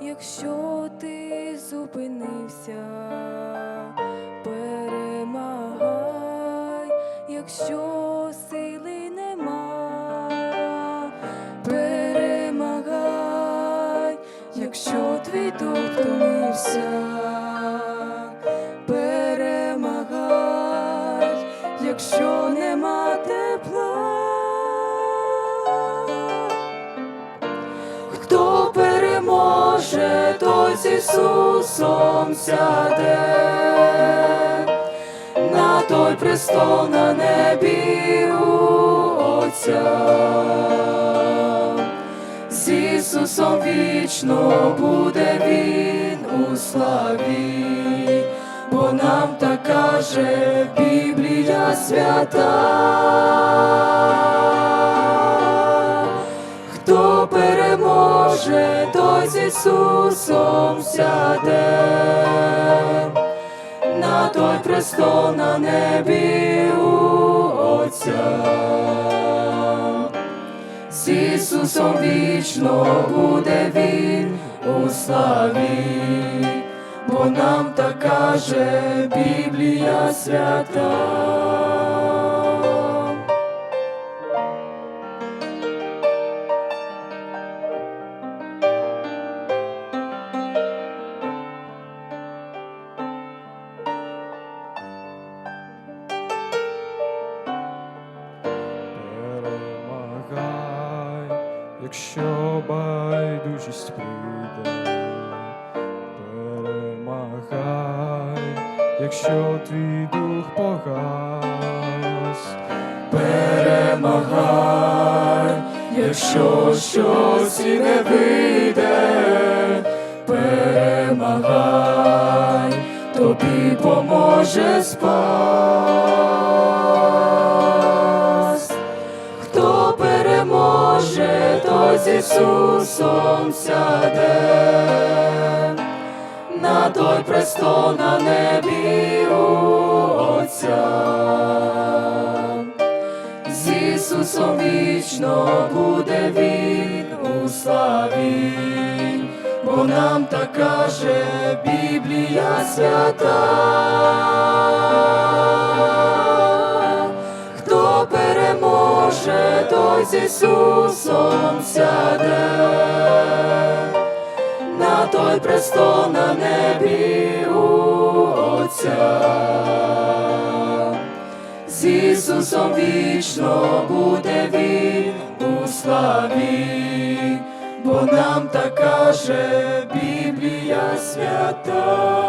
Якщо ти зупинився, перемагай, якщо втомився, перемагай, якщо нема тепла. Хто переможе, той з Ісусом сяде на той престол на небі у Отця. Ісусом вічно буде Він у славі, бо нам так каже Біблія свята. Хто переможе, той з Ісусом сяде на той престол на небі у Отця. Ісусом вічно буде Він у славі, бо нам так каже Біблія свята. Якщо байдужість прийде, перемагай, якщо твій дух погас, Перемагай, якщо щось і не вийде, перемагай, тобі поможе спас. Ісусом сяде на той престол на небі у Отця. З Ісусом вічно буде Він у славі, бо нам так каже Біблія свята. Той з Ісусом сяде на той престол на небі у Отця. З Ісусом вічно буде Він у славі, бо нам так каже Біблія свята.